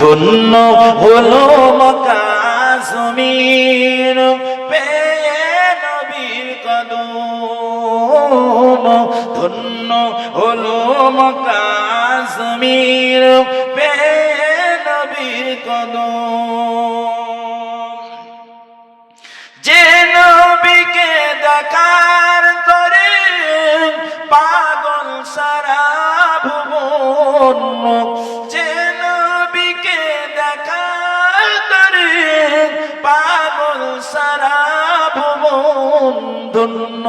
ধন্য হলো পেয়ে নবীর কদম। ধন্য হলো মক্কা ধন্য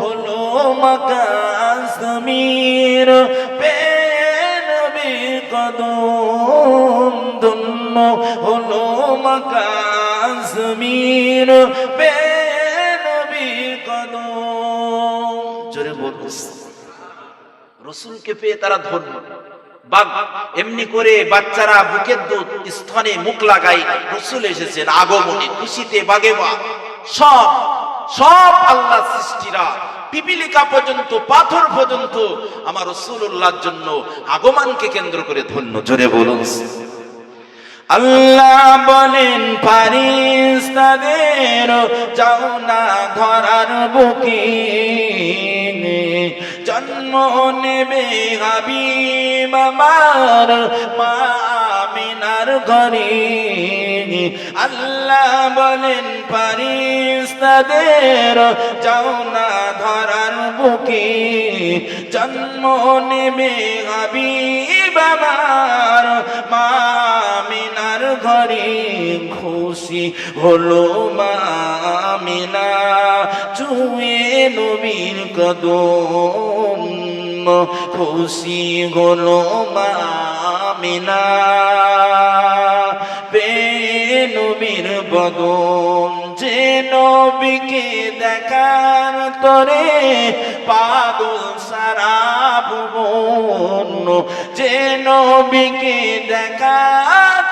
হলো মাকাশ সমীর পেনবী কদম ধন্য হলো মাকাশ সমীর পেনবী কদম। জোরে বলুস রসুলকে পেয়ে তারা ধন্য। বাঘ এমনি করে বাচ্চারা বুকের দুধ স্তনে মুখ লাগাই রসুল এসেছেন আগমনে। খুশিতে বাগে বা সব সব আল্লাহ সৃষ্টিরা, পিপিলিকা পর্যন্ত, পাথর পর্যন্ত আমার রসুল্লাহর জন্য আগমনকে কেন্দ্র করে ধন্য। জোরে বলুন। আল্লাহ বলেন ফারিস তাদের যাও না ধরার বুকে জন্ম নেবে হাবিব আমার মা আমিনার ঘরে আল্লাহ বলেন ফারিস তাদের যাও না ধরার বুকে। জন্ম নেবে হাবিব আমার। মা আমিনার ঘরে খুশি হলো মা আমিনা। চুয়ে নবীর কদম, খুশি হলো মা পে নবীর বদন যে নবীকে দেখার তরে পাগল সারা ভুবন যে নবীকে দেখা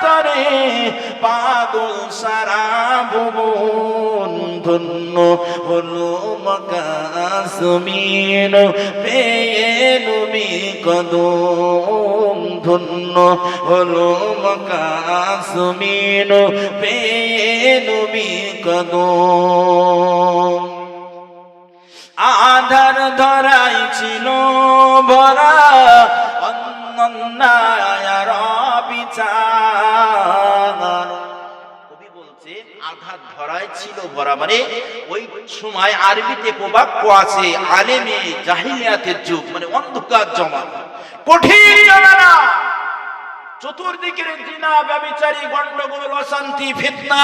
তরে পাগল সারা ভুবন ধন্য হলো মকাশমিন পেয়ে নবী কদম ধন্য হলো মকাশমিন পেয়ে কদম আধার ছিল ভরা মানে ওই সময় আরবিতে প্রবাক্য আছে, আলেমে জাহিলিয়াতের যুগ মানে অন্ধকার জমা কঠিন চতুর্দিকের জিনা, ব্যবচারী গন্ডগোল অশান্তি, ফিতনা।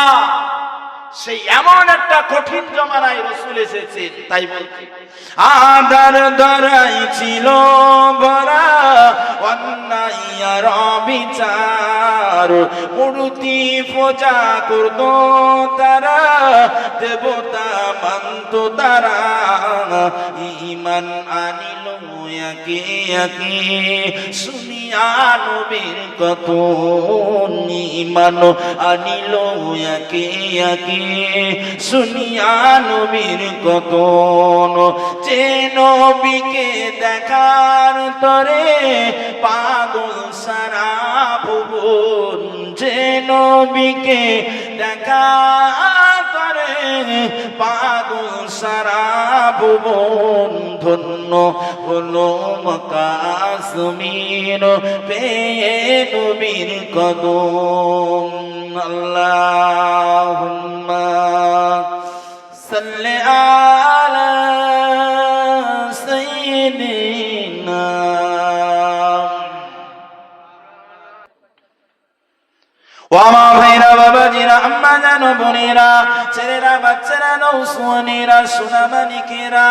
সেই এমন একটা কঠিন জমানায় রসুল এসেছে তাই বলছি। আদার ধরাই ছিল বরা, অন্যায় বিচার মূর্তি পূজা করত তারা, দেবতা মানত তারা। ইমান আনিল একে একে শুনিয়া নবীর কত ইমান আনিল একে একে। শুনিয়া নবীর কত যে নবীকে দেখার তরে পাগল সারা ভুবন। যে নবীকে দেখা পাগল সারা ভুবন ধন্য হলো মকাশমির পেয়ে নবীর কদম। আল্লাহুম্মা বাচ্চারা নৌসুয়ানেরা সোনামানিকেরা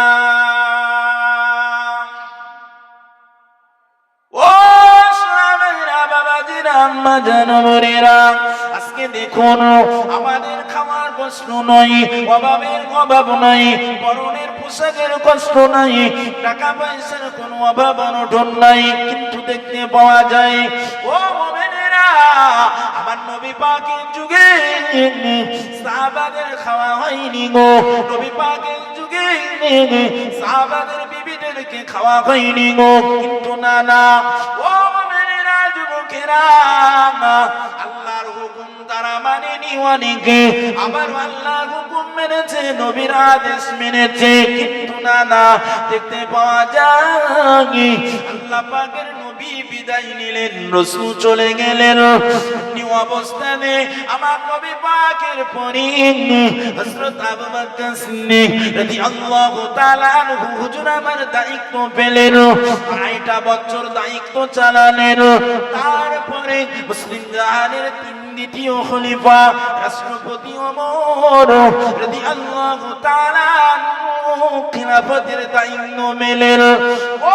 ও সোনামানিরা বাবাজিরা আম্মা জানো বোনেরা আজকে দেখুন, আমাদের খাওয়ার কষ্ট নয়, অভাবের অভাব নাই পরনের পোশাকের কষ্ট নাই টাকা পয়সার কোনো অভাব অনটন নাই, কিন্তু দেখতে পাওয়া যায়, ও মোমেনেরা আমার নবী পাকের যুগে সাহাবাদের খাওয়া হয়নি গো। নবী পাকের যুগে সাহাবাদের বিবিদেরকে খাওয়া হয়নি গো। কিন্তু না না ও মোমেনেরা যুবকেরা অনেকে। আবার আল্লাহ হুকুম মেনেছে, নবীর আদেশ মেনেছে। কিন্তু না না দেখতে পাওয়া যায় আল্লাহ পাকের বিদায় নিলেন, রসুল চলে গেলেন। অবস্থানে আমার নবী পাকের পরে দায়িত্ব পেলেন তারপরে মুসলিম জাহানের তিন দ্বিতীয় খলিফা, রাষ্ট্রপতি ওমর রাদিয়াল্লাহু তাআলা খিলাফতের দায়িত্ব মেলেন। ও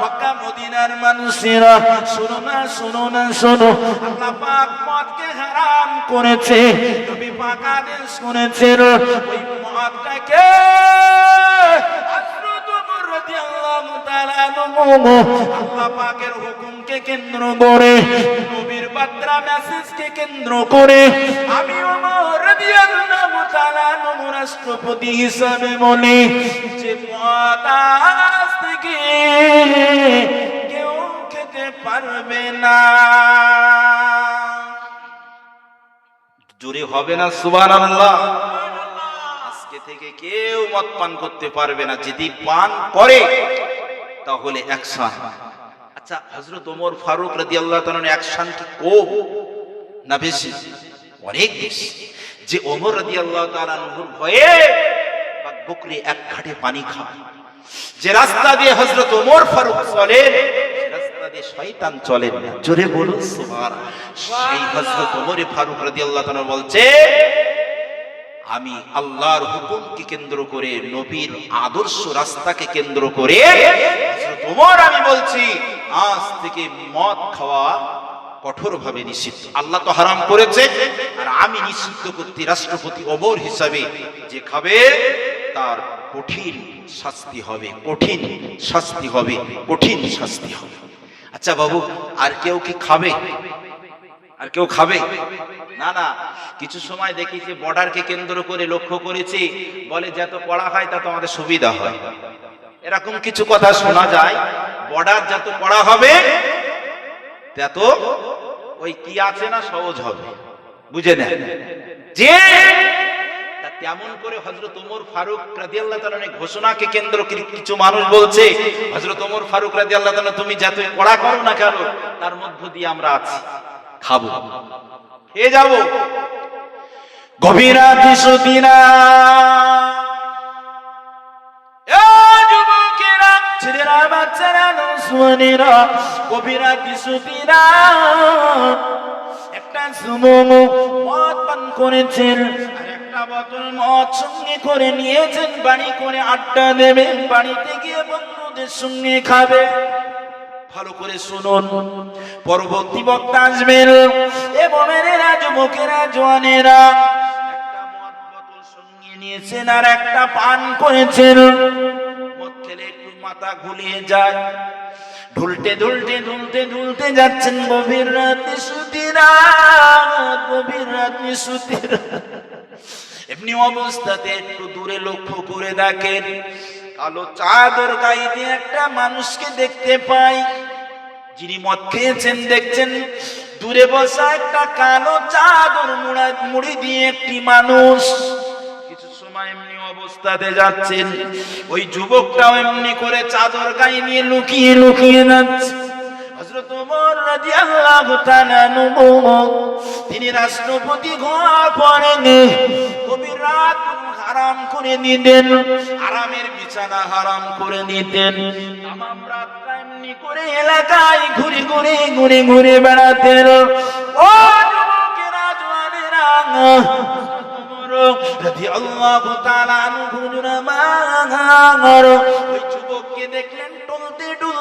"এ নবী পাকের সাহাবারা, মক্কা মদিনার মানুষেরা শোনো না শোনো না শোনো। আল্লাহ পাক মদকে হারাম করেছে নবী পাক আদেশ করেছেন ওই মদটাকে রাষ্ট্রপতি হিসাবে বলি যে পারবে না। জোরে হবে না সুবান আল্লাহ আজকে থেকে কেউ মদ পান করতে পারবে না, যদি পান করে, তাহলে অ্যাকশন আচ্ছা হজরত ওমর ফারুক রাদি আল্লাহ অ্যাকশন কি কম না বেশি? অনেক বেশি। যে ওমর রাদি আল্লাহ তালুর ভয়ে বাক বকরি এক ঘাটে পানি খায়। যে রাস্তা দিয়ে হজরত ওমর ফারুক চলেন আমি আল্লাহর হুকুমকে কেন্দ্র করে, নবীর আদর্শ রাস্তাকে কেন্দ্র করে ওমর, আমি বলছি, আজ থেকে মদ খাওয়া কঠোরভাবে নিষিদ্ধ। আল্লাহ তো হারাম করেছে, আর আমি নিষিদ্ধ করতে রাষ্ট্রপতি ওমর হিসাবে যে খাবে, তার কঠিন শাস্তি হবে, কঠিন শাস্তি হবে, কঠিন শাস্তি হবে। আচ্ছা বাবু, আর কেউ কি খাবে? আর কেউ খাবে? না না, কিছু সময় দেখি যে বর্ডারকে কেন্দ্র করে লক্ষ্য করেছি। বলে যত পড়া হয় তত আমাদের সুবিধা হয়। এরকম কিছু কথা শোনা যায়, বর্ডার যত পড়া হবে তত ওই কি আছে না সহজ হবে। বুঝে নেন? যে তা তেমন করে হজরত ওমর ফারুক রাদিয়াল্লাহু তাআলা ঘোষণাকে কেন্দ্র কিছু মানুষ বলছে হজরত ওমর ফারুক রাদিয়াল্লাহু তাআলা তুমি যত পড়া করো না কেন? তার মধ্য দিয়ে আমরা আছি। খাব। এ যাব। গভীর যুবকেরা, ছেলেরা, রাতে একটা যুবক মদ পান করেছেন। সঙ্গে করে নিয়েছেন বাড়ি করে আড্ডা দেবেন বাড়িতে গিয়ে বন্ধুদের সঙ্গে খাবে। ভালো করে শুনুন, পরবর্তী বক্তা আসবেন। এ জোয়ানেরা নিয়েছেন আর একটা পান করেছেন। খেলে একটু মাথা ঘুলিয়ে যায়। ঢুলতে ঢুলতে ঢুলতে ঢুলতে যাচ্ছেন গভীর রাতে সুতিরা, গভীর রাতে সুতিরা। এমনি অবস্থাতে একটু দূরে লক্ষ্য করে দেখেন, কালো চাদর গায়ে দিয়ে একটা মানুষকে দেখতে পাই। যিনি মদ খেয়েছেন, দেখছেন দূরে বসা একটা কালো চাদর মুড়া, মুড়ি দিয়ে একটি মানুষ। কিছু সময় এমনি অবস্থাতে যাচ্ছেন, ওই যুবকটাও এমনি করে চাদর গায়ে নিয়ে লুকিয়ে লুকিয়ে যাচ্ছে। ওমর রাদিয়াল্লাহু তাআলা তিনি রাষ্ট্রপতি পড়েন কবির রাত হারাম করে নিতেন, হারামের বিছানা হারাম করে নিতেন, তামাম রাতটা এমনি করে এলাকায় ঘুরে ঘুরে ঘুরে ঘুরে বেড়াতেন। ও যুবকেরা জওয়ানেরা রাদিয়াল্লাহু তাআলা আমার, ওই যুবককে দেখলেন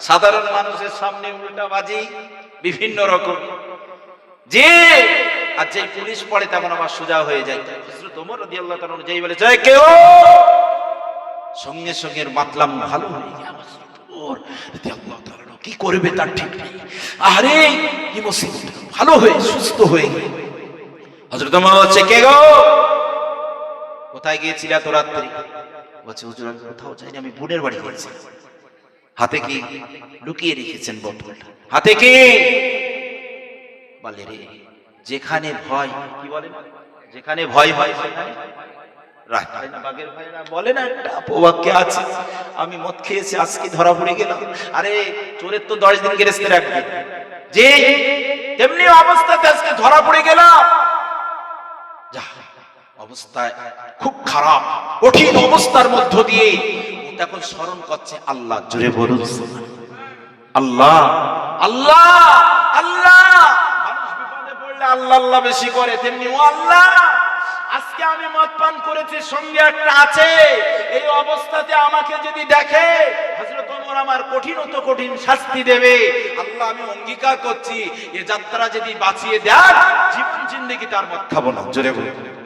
সাধারণ মানুষের সামনে উল্টা বাজি, বিভিন্ন রকম। যে, আর যে পুলিশ পড়ে তেমন আমার সোজা হয়ে যায়। হযরত ওমর রাদিয়াল্লাহু তাআলা যেই বলে, জয় কেউ? সঙ্গে সঙ্গে মাতলাম ভালো হয়ে গেল। কি করবে তার ঠিক নেই। আরে কি মুসিবত? ভালো হয়ে, সুস্থ হয়ে গেল। হযরত ওমর হচ্ছে কে গো? কোথায় গিয়েছিল এত রাত্রি? বলছে, হুজুর, আমি কোথাও যাইনি, আমি বোনের বাড়ি গিয়েছি হাতে কি লুকিয়ে রেখেছেন বোতলটা? হাতে কি? বলে রে যেখানে ভয় কি বলে? যেখানে ভয় হয় না, আমি মদ খেয়েছি আজকে ধরা পড়ে গেলাম? আরে চোরের তো দশ দিন যে আজকে ধরা পড়ে গেলাম। যা অবস্থায় খুব খারাপ কঠিন অবস্থার মধ্য দিয়ে তখন স্মরণ করছে আল্লাহ জুড়ে বলুন। আল্লাহ আল্লাহ আল্লাহ। মানুষ বিপদে পড়লে আল্লাহ আল্লাহ বেশি করে তেমনি ও আল্লাহ আজকে আমি মদ পান করেছি সঙ্গে একটা আছে। এই অবস্থাতে আমাকে যদি দেখে হযরত ওমর আমার কঠিন তো কঠিন শাস্তি দেবে। আল্লাহ আমি অঙ্গীকার করছি এ যাত্রা যদি বাঁচিয়ে দেয় জীবন জিন্দেগি তার মদ খাব না জোরে বলুন।